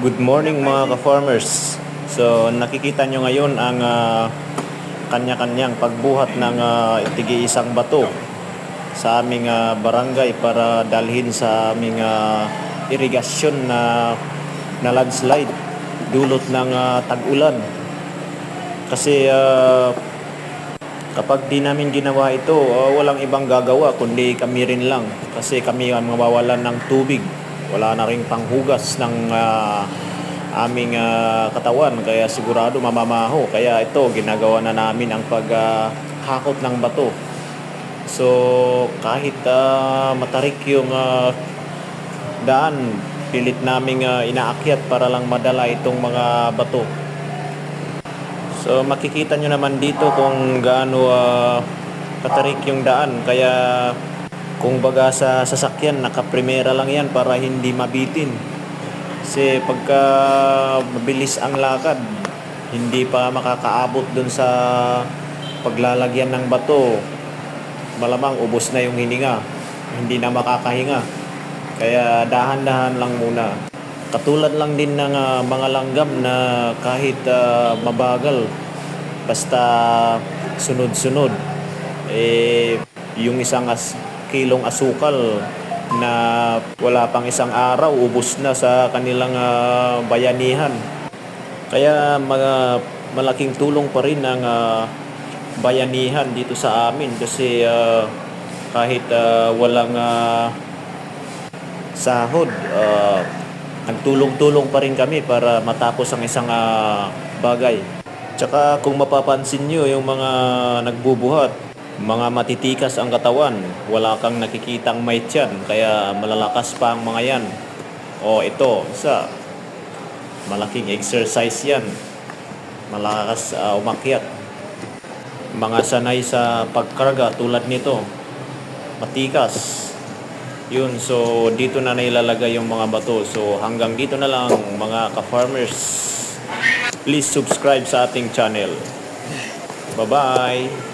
Good morning mga ka-farmers. So nakikita nyo ngayon ang ah, kanya-kanyang pagbuhat ng uh, tigi-isang bato sa aming ah, barangay para dalhin sa aming ah, irigasyon na, na landslide dulot ng ah, tag-ulan. Kasi ah, kapag di namin ginawa ito, ah, walang ibang gagawa kundi kami rin lang. Kasi kami ang mawawalan ng tubig. Wala na rin panghugas ng ah, aming ah, katawan. Kaya sigurado mamamaho. Kaya ito, ginagawa na namin ang paghakot ng bato. So, kahit ah, matarik yung ah, daan, pilit naming ah, inaakyat para lang madala itong mga bato. So makikita nyo naman dito kung gaano uh, katarik yung daan. Kaya kung baga sa sasakyan, nakaprimera lang yan para hindi mabitin. Kasi pagka mabilis ang lakad, hindi pa makakaabot dun sa paglalagyan ng bato. Malamang ubos na yung hininga. Hindi na makakahinga. Kaya dahan-dahan lang muna. Katulad lang din ng ah, mga langgam na kahit ah, mabagal, basta sunod-sunod, eh, yung isang as, kilong asukal na wala pang isang araw, ubos na sa kanilang ah, bayanihan. Kaya mga malaking tulong pa rin ang ah, bayanihan dito sa amin kasi ah, kahit ah, walang ah, sahod, ah, nagtulong-tulong pa rin kami para matapos ang isang ah, bagay. Tsaka kung mapapansin nyo yung mga nagbubuhat, mga matitikas ang katawan, wala kang nakikitang may tiyan, kaya malalakas pa ang mga yan. O ito, isa, malaking exercise yan. Malakas ah, umakyat. Mga sanay sa pagkarga tulad nito, matikas. Yun, so dito na nailalagay yung mga bato. So hanggang dito na lang mga ka-farmers. Please subscribe sa ating channel. Bye-bye!